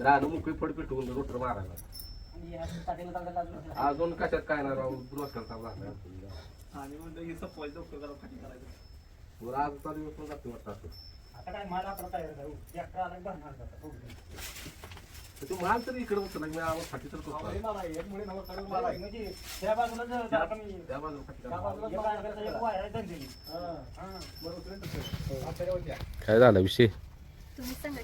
राहणं मोकळी फड पेटवून रोटर मारायला अजून. अजून कशात काय राहून डोसक्याला ताप लागलाय. आणि म्हणलं हे जरा फाटी करायचं दिवस पण जाते वाटतं असं. आता काय माल आपला तयार आहे ट्रॅक्टर आला की भरणार जातं. हो. तर तू माल तरी इकडे उचला मी आवाज फाटी तर करतो मला एक मुळे मला. म्हणजे त्या बाजूला जर जरा कमी- त्या बाजूला फाटी त्या करा. बाजूला एक बाजूला एक वायर आहे धंदेली. हा, हा, बरोबर आहे तसं. द्या. काय झालं विषय तुम्ही सांगा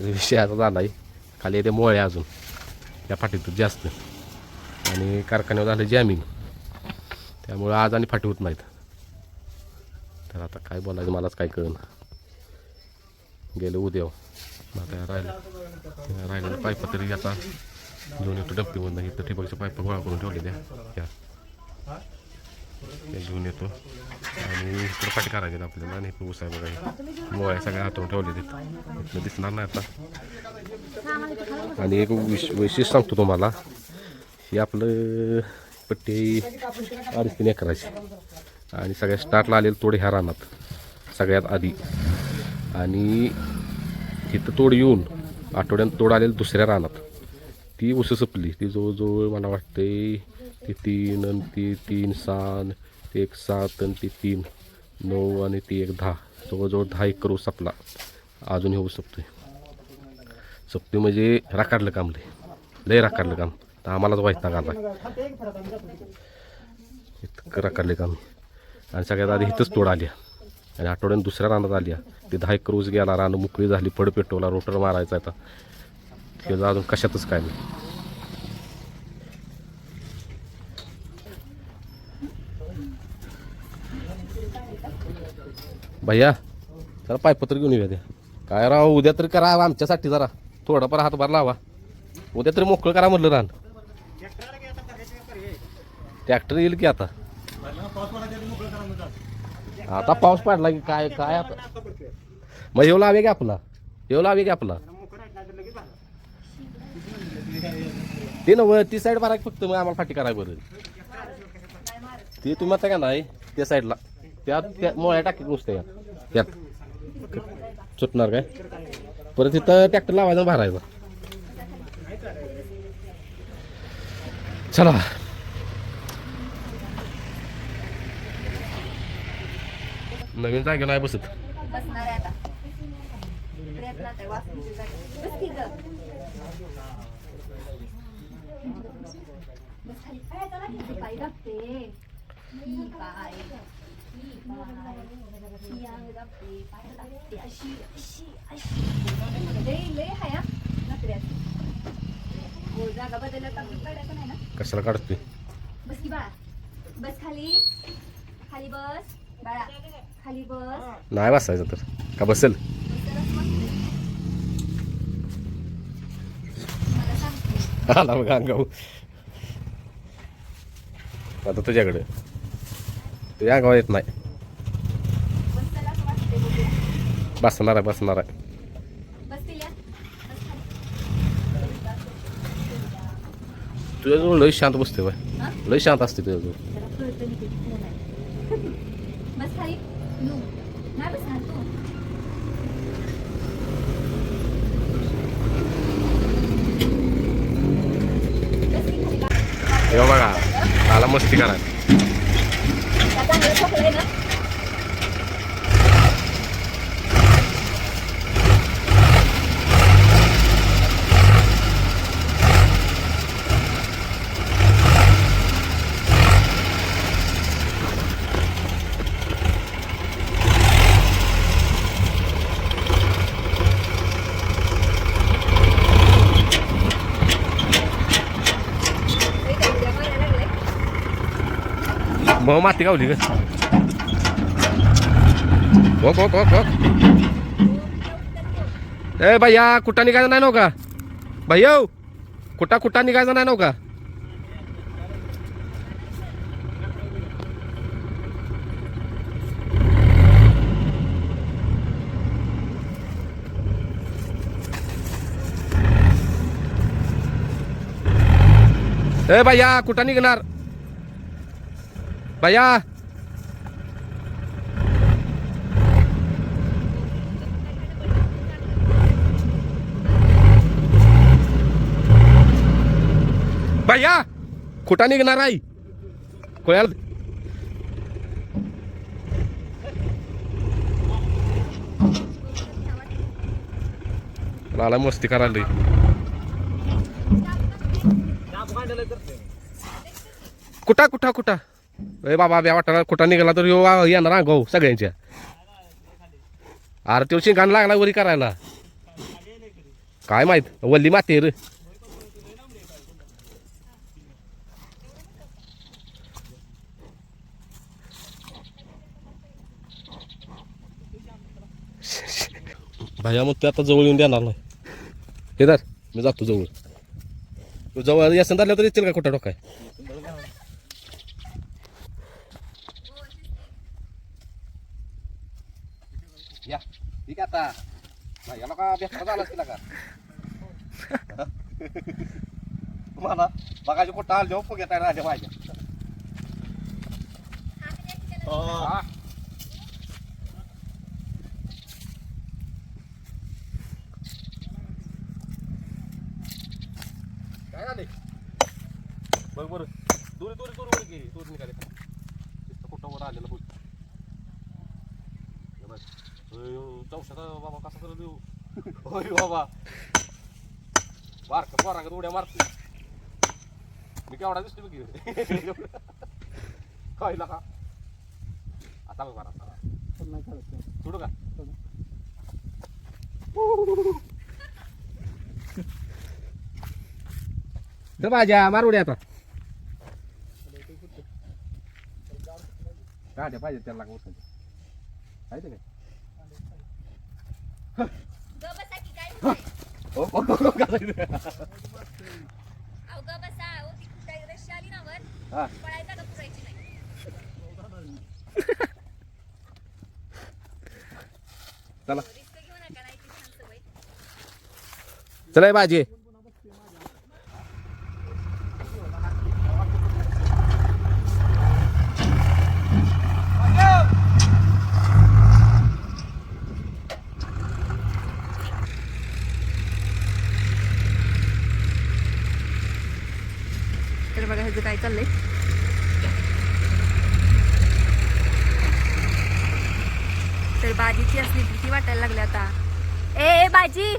विषय आता आहे खाली येते मोळे अजून या फाटीतून जास्त. आणि कारखान्यावर झालं जॅमिंग त्यामुळं आज आणि फाटी होत नाहीत. तर आता काय बोलायचं मलाच काय कळन. गेलं उद्या. आता राहिलं राहिलेलं पाईप तरी आता घेऊन येतो डब्बीमधनं इथं ठिबकच्या पाईप गोळा करून ठेवले द्या या. घेऊन येतो. आणि इकडं करायचे करायची आपल्याला आणि इकडं उसाय बघा मोळ्या सगळ्या हातून ठेवले तिथं दिसणार नाही आता. आणि एक विश वैशिष्ट्य सांगतो तुम्हाला. हे आपलं पट्टी अडीच तीन एकराची. आणि सगळ्या स्टार्टला आलेलं तोड ह्या रानात. सगळ्यात आधी. आणि तिथं तोड येऊन आठवड्यात तोड आलेलं दुसऱ्या रानात. ती उस संपली. ती जवळजवळ मला वाटते ती तीन आणि ती तीन सहा ते एक सात आणि ती तीन नऊ आणि ती एक दहा. जवळजवळ दहा एकर ऊस आपला अजून हे ऊस सपतोय सपतोय म्हणजे राखाडलं काम लय. लय राखाडलं काम. तर आम्हालाच वाईट आला. इतकं राखाडले काम. आणि सगळ्यात आधी इथंच तोड आली आणि आठवड्यानं दुसऱ्या रानात आली ते दहा एकर ऊस गेला. रानं मोकळी झाली. फड पेटवला. रोटर मारायचा आता ते अजून कशातच काय नाही भैया जरा पायपत्र घेऊन येऊया द्या काय राव उद्या तरी करा आमच्यासाठी जरा. थोडाफार हातभार लावा. उद्या तरी मोकळं करा म्हटलं रान. ट्रॅक्टर येईल की आता? आता पाऊस पडला की काय काय आता? मग येऊ लावे की आपला. येऊ लावे की आपला. ते नव ती साईड मारा फक्त मग आम्हाला फाटी करायला बरं. ते तुम्ही आता का नाही त्या साईडला त्यात त्या मोळ्या टाकीत नुसत्या त्यात सुटणार काय? परत तिथं ट्रॅक्टर लावायचा भरायचा. चला. नवीन जागेला आहे बसत बसणार आहे आता प्रयत्नात आहे वाचण्याची जागा. बस की गं. बस खाली. काय चला की ती पाय दाबते. ही पाय. ही पाय. ही अंग दाबते. पाय दाबते. अशी, अशी, अशी. लय, लय हाय हा, हो, जागा बदलल्या तर काढायचं नाही ना कशाला काढते बस की बाळा बस खाली खाली बस बाळा खाली बस नाही बसायचं तर का बसेल मला सांगते आला बघा अंगाऊ आता तुझ्याकडे. तुझ्या या गावात येत नाही. बसणार आहे बसणार आहे. तुझ्याजवळ लय शांत बसते बाय. लय शांत असते तुझ्याजवळ. बघा. मला मस्ती करा आता चांगलं खोकलंय ना मग माती गावली ग ओक ओक ओक ओक ए भैया कुठं निघायचं नाही नव का भैया कुठं कुठं निघायचं नाही नव का ए भैया कुठं निघणार Vaya. Vaya. Kuta ni ganarai. Koyal. Lala mesti karan deh. Kuta kuta kuta. अरे बाबा ब्या वाटायला खोटा निघाला तर वा- येणार हा गहू सगळ्यांच्या. अरे तो शिंगाण लागला वरी करायला. काय माहीत वल्ली माती रे. भैया मग ते आता जवळ येऊन देणार नाही. हे मी जातो जवळ. तू जवळ यासन झालं तर येतील का कुठं डोकाय ठीक आहे आता याला का बेकार झाला असतील का मला बघायचे कुठं आलं जेव्हा फुग्यात राजा माझ्या हा. काय झाले बघ बरं दूर दूर दूर वर गे दूर निघाले तिथं कुठं वर आलेलं बघ हे बघ अयो, चौशाचा बाबा कसा करत देऊ होय बाबा बारक पोरागत उड्या मारतो मी केवढा दिसतो बघ कळला का आता बघ बरा सोडू का तर भाज्या मार उड्या आता गाड्या पाहिजे त्याला लागून आहे ते काय ग बसा की काय होतंय? हो, हो, हो. अहो ग बसा अहो ती कुठे रशी आली ना वर. हा. पळायचा का पुरायची नाही. चला. रिस्क घेऊ नका नाही ती छान सवय. चला भाजी तर बघा ह्याचं काय चाललंय तर बाजीची भीती वाटायला लागली आता. ए ए बाजी.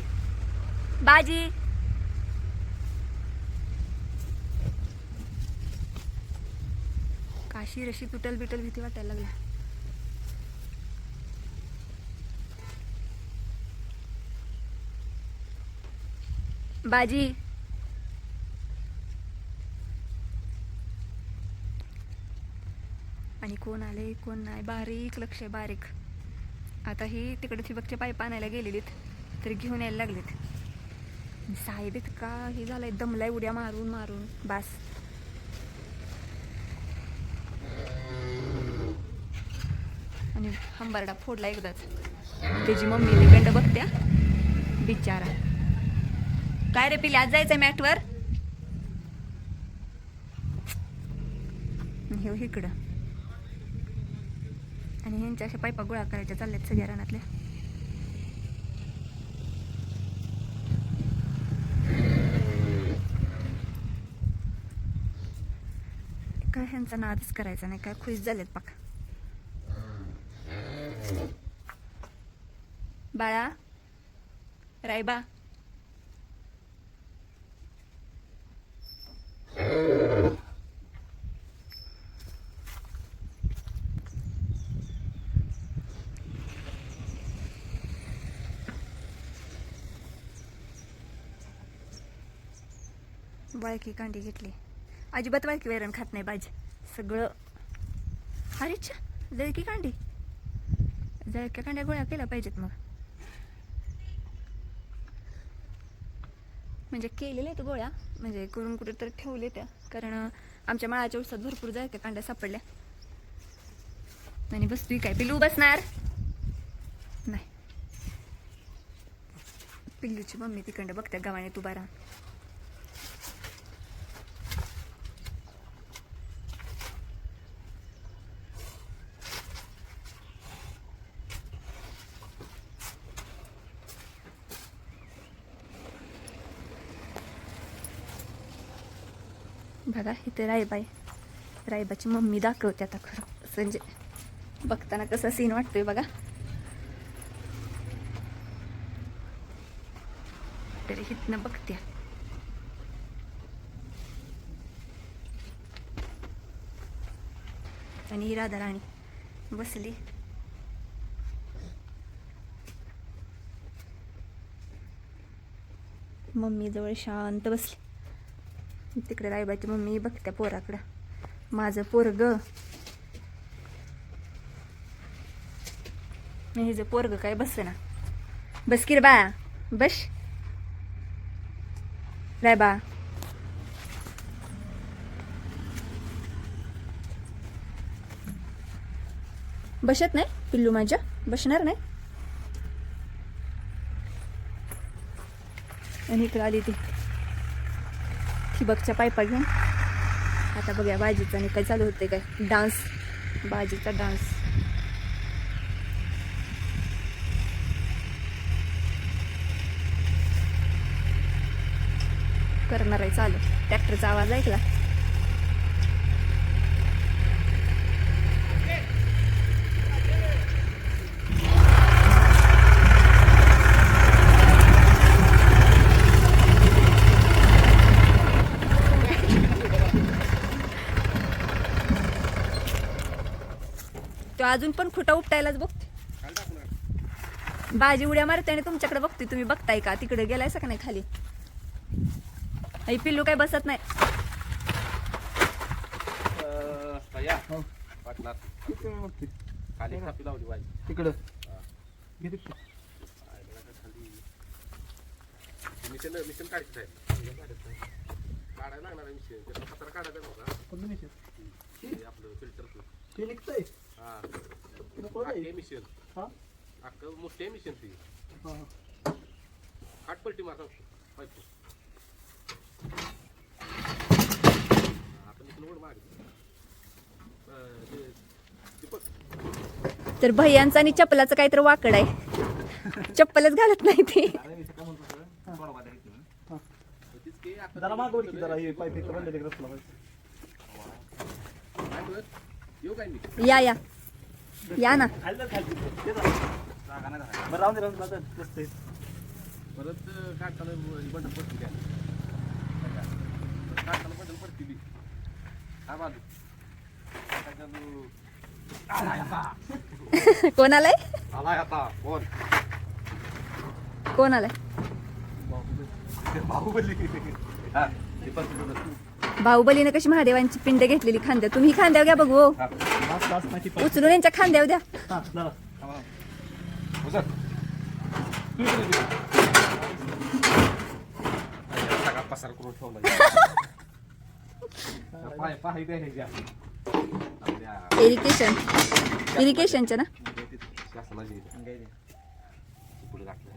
बाजी. काशी रशी तुटल बिटल भीती वाटायला लागली. बाजी. आणि कोण आले कोण नाही? बारीक लक्ष आहे, बारीक. आता ही तिकडे ठिबकचे पाईप आणायला गेलेलीत तरी घेऊन यायला लागलेत. साहेब इतका का हे झालंय दमलाय उड्या मारून मारून बास. आणि हंबरडा फोडला एकदाच. त्याची मम्मी तिकडं बघत्या. बिचारा. काय रे पिली आज जायचंय मॅटवर? हे हो इकडं. आणि ह्यांच्या अशा पायपा गोळा करायच्या चालल्यात सगळ्या रानातल्या काय ह्यांचा नादच करायचा नाही काय खुश झालेत पाक बाळा रायबा. वाळकी कांडी घेतली. अजिबात बायकी वैरण खात नाही भाजी सगळं. अरेच जळकी कांडी. जळक्या कांड्या गोळ्या केल्या पाहिजेत मग. म्हणजे केलेल्या आहेत गोळ्या म्हणजे करून कुठे तर ठेवले त्या कारण आमच्या माळाच्या उसात भरपूर जळक्या कांड्या सापडल्या. आणि बसतोय काय? पिल्लू बसणार? नाही. पिल्लूची मम्मी तिकडं बघत्या गावाने तू बारा बघा इथे रायबाई. रायबाची मम्मी दाखवते आता खरं. म्हणजे बघताना कसा सीन वाटतोय बघा. तरी हिथनं बघते. आणि ही राधा राणी बसली. मम्मी जवळ शांत बसली. तिकडे रायबाची मम्मी बघत्या पोराकडं. माझं पोरग. हिचं पोरग काय बस ना बस की रे बाया बस. रायबा बसत नाही पिल्लू माझ्या? बसणार नाही? आणि इकडं आली ती. ठिबकच्या पायपा घेऊन. आता बघूया बाजीचा आणि काय चालू होते काय? डान्स. बाजीचा डान्स. करणार आहे चालू. ट्रॅक्टरचा आवाज ऐकला? तो अजून पण खुटा उपटायलाच बघते बाजी उड्या मारते आणि तुमच्याकडे बघते तुम्ही बघताय का? तिकडे गेलायसा का नाही खाली? आई पिल्लू काय बसत नाही? तिकडं. काढायला लागणार आपलं फिल्टर हा मिशन हा? अख्खं मोठे मिशन ती. हा आठ पलटी मार मार तर भैयांचा आणि चप्पलाचं काहीतरी वाकड आहे. चप्पलच घालत नाही ते. जरा की जरा हे पाईप इकडं रस्त्याला या या. या ना. परत काढताना पडतील पडतील हा बाजू? कोण आलाय आलाय आता. कोण? कोण आलाय बाहुबली. हा. बाहुबलीने कशी महादेवांची पिंड घेतलेली खांद्या तुम्ही खांद्यावर घ्या बघू माहिती पाहिजे. उचलून यांच्या खांद्यावर द्या हा, जरा. उचल. तू इकडे ये. अरे, सगळा पसार करून ठेवला पाय पाय द्या ह्याच्या. आपल्या इरिगेशन इरिगेशनच्या ना शासनाची इथे. पुढे घातलं.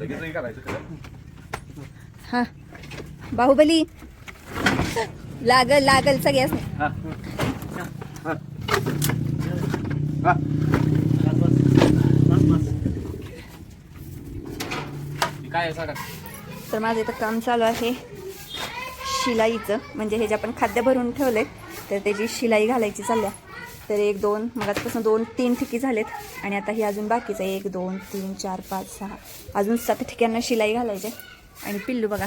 लगेच हे करायचं खरं. हा बाहुबली लागल लागल सगळ्याच. हा. हा. बस, बस. बस, बस. हे काय तर माझं इथं काम चालू आहे शिलाईचं. म्हणजे हे जे आपण खाद्य भरून ठेवले तर त्याची शिलाई घालायची चालल्या तर एक दोन मग आजपासून दोन तीन ठिकी झालेत. आणि आता ही अजून बाकीचं आहे. एक दोन तीन चार पाच सहा अजून सात ठिक्यांना शिलाई घालायचे. आणि पिल्लू बघा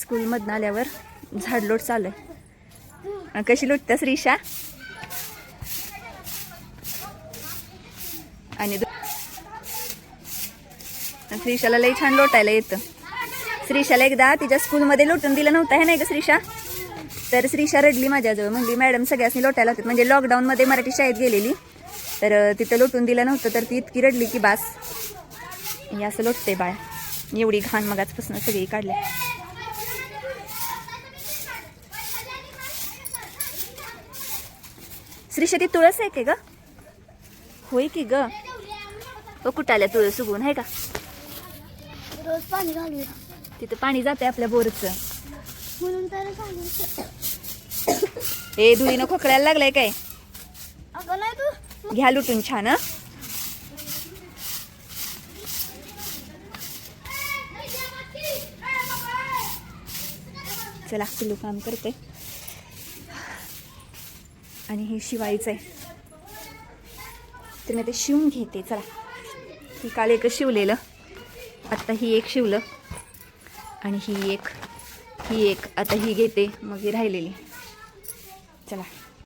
स्कूलमधनं आल्यावर झाडलोट चालू आहे. कशी लुटतेस रिशा? आणि दु- श्रीशाला लई छान लोटायला येतं. श्रीशाला एकदा तिच्या स्कूलमध्ये लोटून दिलं नव्हतं हे नाही का श्रीशा? तर श्रीशा रडली माझ्याजवळ म्हणली मॅडम सगळ्यांनी लोटायला होते. म्हणजे लॉकडाऊनमध्ये मराठी शाळेत गेलेली. तर तिथं लोटून दिलं नव्हतं तर ती इतकी रडली की बास. हे असं लोटते बाळ. एवढी घाण मग सगळी काढली. श्रीशा ती तुळस आहे की ग? होय की ग? ओ कुठं आल्या तुळस उगवून आहे का? रोज पाणी घालूया. तिथं पाणी जाते आपल्या बोरचं. म्हणून तर ए धुळीनं खोकलायला लागलाय काय? अगं नाही तू. घ्या लुटून छान हं? चला पिलू काम करते आणि हे शिवायचं आहे. तर मी ते शिवून घेते चला. ही काल एक शिवलेलं. आत्ता ही एक शिवलं. आणि ही एक ही एक आता ही घेते मग ही राहिलेली. चला.